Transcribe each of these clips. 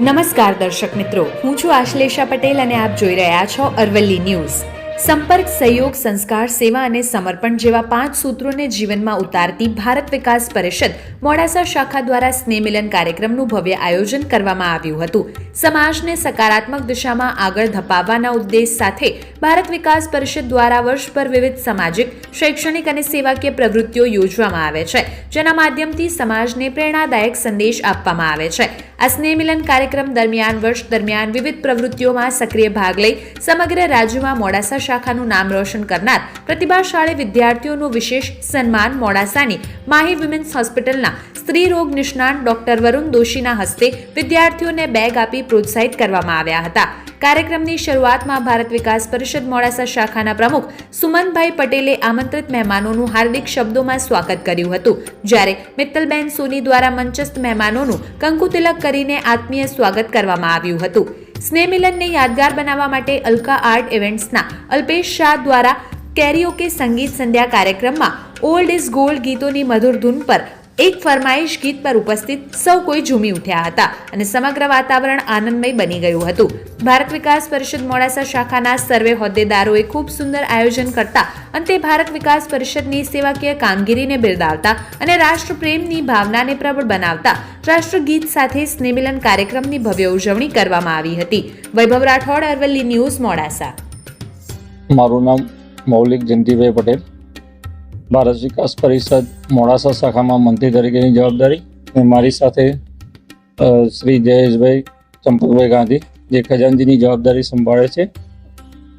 નમસ્કાર દર્શક મિત્રો, હું છું આશ્લેષા પટેલ અને આપ જોઈ રહ્યા છો અરવલ્લી ન્યૂઝ. સંપર્ક, સહયોગ, સંસ્કાર, સેવા અને સમર્પણ જેવા પાંચ સૂત્રોને જીવનમાં ઉતારતી ભારત વિકાસ પરિષદ મોડાસા શાખા દ્વારા સ્નેહમિલન કાર્યક્રમનું ભવ્ય આયોજન કરવામાં આવ્યું હતું. સમાજને સકારાત્મક દિશામાં આગળ ધપાવવાના ઉદ્દેશ સાથે ભારત વિકાસ પરિષદ દ્વારા વર્ષભર વિવિધ સામાજિક, શૈક્ષણિક અને સેવાકીય પ્રવૃત્તિઓ યોજવામાં આવે છે, જેના માધ્યમથી સમાજને પ્રેરણાદાયક સંદેશ આપવામાં આવે છે. આ સ્નેહમિલન કાર્યક્રમ દરમિયાન, વર્ષ દરમિયાન વિવિધ પ્રવૃત્તિઓમાં સક્રિય ભાગ લઈ સમગ્ર રાજ્યમાં મોડાસા શાખાનું નામ રોશન કરનાર પ્રતિભાશાળી વિદ્યાર્થીઓનું વિશેષ સન્માન મોડાસાની માહી વિમેન્સ હોસ્પિટલના સ્ત્રી રોગ નિષ્ણાંત ડોક્ટર વરુણ દોશીના હસ્તે વિદ્યાર્થીઓને બેગ આપી પ્રોત્સાહિત કરવામાં આવ્યા હતા. કાર્યક્રમની શરૂઆતમાં ભારત વિકાસ પરિષદ મોડાસા શાખાના પ્રમુખ સુમનભાઈ પટેલે આમંત્રિત મહેમાનોનું હાર્દિક શબ્દોમાં સ્વાગત કર્યું હતું, જ્યારે મિત્તલબેન સોની દ્વારા મંચસ્થ મહેમાનોનું કંકુતિલક કરીને આત્મીય સ્વાગત કરવામાં આવ્યું હતું. સ્નેહ મિલનને યાદગાર બનાવવા માટે અલ્કા આર્ટ ઇવેન્ટ્સના અલ્પેશ શાહ દ્વારા કેરીઓકે સંગીત સંધ્યા કાર્યક્રમમાં ઓલ્ડ ઇઝ ગોલ્ડ ગીતોની મધુર ધૂન પર એક ફરમાઈશ ગીત પર ઉપસ્થિત સૌ કોઈ ઝૂમી ઉઠ્યા હતા અને સમગ્ર વાતાવરણ આનંદમય બની ગયું હતું. ભારત વિકાસ પરિષદ મોડાસા શાખાના સર્વે હોદ્દેદારોએ ખૂબ સુંદર આયોજન કરતા અંતે ભારત વિકાસ પરિષદની સેવાકીય કામગીરીને બિરદાવતા અને રાષ્ટ્રપ્રેમની ભાવનાને પ્રબળ બનાવતા રાષ્ટ્રગીત સાથે સ્નેહમિલન કાર્યક્રમની ભવ્ય ઉજવણી કરવામાં આવી હતી. વૈભવ રાઠોડ, અરવલ્લી ન્યૂઝ, મોડાસા. મારું નામ મૌલિક જયંતિભાઈ પટેલ. ભારત વિકાસ પરિષદ મોડાસા શાખામાં મંત્રી તરીકેની જવાબદારી અને મારી સાથે શ્રી જયેશભાઈ ચંપકભાઈ ગાંધી, જે ખજાનજીની જવાબદારી સંભાળે છે.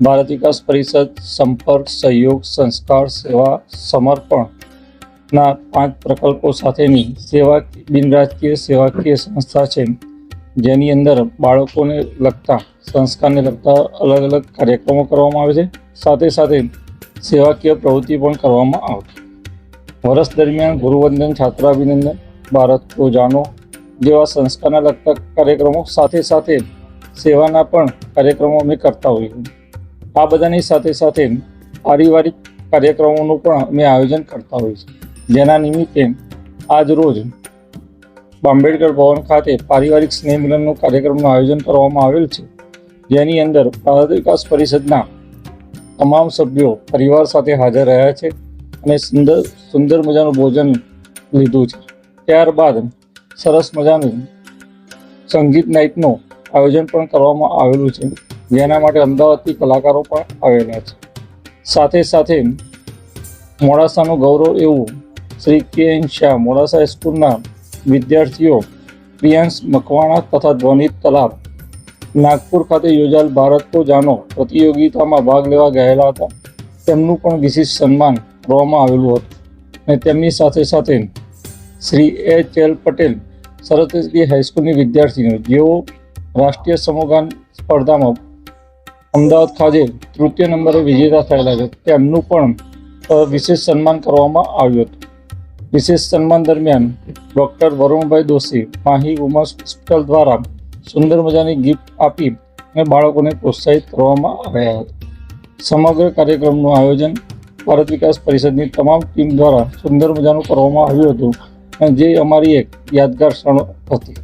ભારત વિકાસ પરિષદ સંપર્ક, સહયોગ, સંસ્કાર, સેવા, સમર્પણના પાંચ પ્રકલ્પો સાથેની સેવા બિનરાજકીય સેવાકીય સંસ્થા છે. જેની અંદર બાળકોને લગતા, સંસ્કારને લગતા અલગ અલગ કાર્યક્રમો કરવામાં આવે છે. સાથે સાથે સેવાકીય પ્રવૃત્તિ પણ કરવામાં આવતી. વર્ષ દરમિયાન ગુરુવંદન, છાત્રાભિનંદન ભારત રોજાનો જેવા સંસ્થાના લગતા કાર્યક્રમો સાથે સાથે સેવાના પણ કાર્યક્રમો અમે કરતા હોઈએ. આ બધાની સાથે સાથે પારિવારિક કાર્યક્રમોનું પણ અમે આયોજન કરતા હોઈએ છીએ. જેના નિમિત્તે આજ રોજ આંબેડકર ભવન ખાતે પારિવારિક સ્નેહ મિલનનું કાર્યક્રમનું આયોજન કરવામાં આવેલ છે. જેની અંદર ભારત વિકાસ પરિષદના તમામ સભ્યો પરિવાર સાથે હાજર રહ્યા છે અને સુંદર સુંદર મજાનું ભોજન લીધું છે. ત્યારબાદ સરસ મજાનું સંગીત નાઇટનું આયોજન પણ કરવામાં આવેલું છે. જેના માટે અમદાવાદથી કલાકારો પણ આવેલા છે. સાથે સાથે મોડાસાનું ગૌરવ એવું શ્રી કે એન શાહ મોડાસા સ્કૂલના વિદ્યાર્થીઓ પ્રિયાંશ મકવાણા તથા ધ્વનિત તલાબ નાગપુર ખાતે યોજાયેલ ભારત તો જાનો પ્રતિયોગિતામાં ભાગ લેવા ગયેલા હતા. તેમનું પણ વિશેષ સન્માન કરવામાં આવેલું હતું. અને તેમની સાથે સાથે શ્રી એચ એલ પટેલ, સરસ્વતી હાઈસ્કૂલની વિદ્યાર્થીનીઓ, જેઓ રાષ્ટ્રીય સમૂહગાન સ્પર્ધામાં અમદાવાદ ખાતે તૃતીય નંબરે વિજેતા થયેલા છે, તેમનું પણ વિશેષ સન્માન કરવામાં આવ્યું હતું. વિશેષ સન્માન દરમિયાન doctor Varunbhai Doshi, Mahi women's hospital દ્વારા સુંદર મજાની ગિફ્ટ આપી અને બાળકોને પ્રોત્સાહિત કરવામાં આવ્યા હતા. સમગ્ર કાર્યક્રમનું આયોજન ભારત વિકાસ પરિષદની તમામ ટીમ દ્વારા સુંદર મજાનું કરવામાં આવ્યું હતું અને જે અમારી એક યાદગાર ક્ષણ હતી.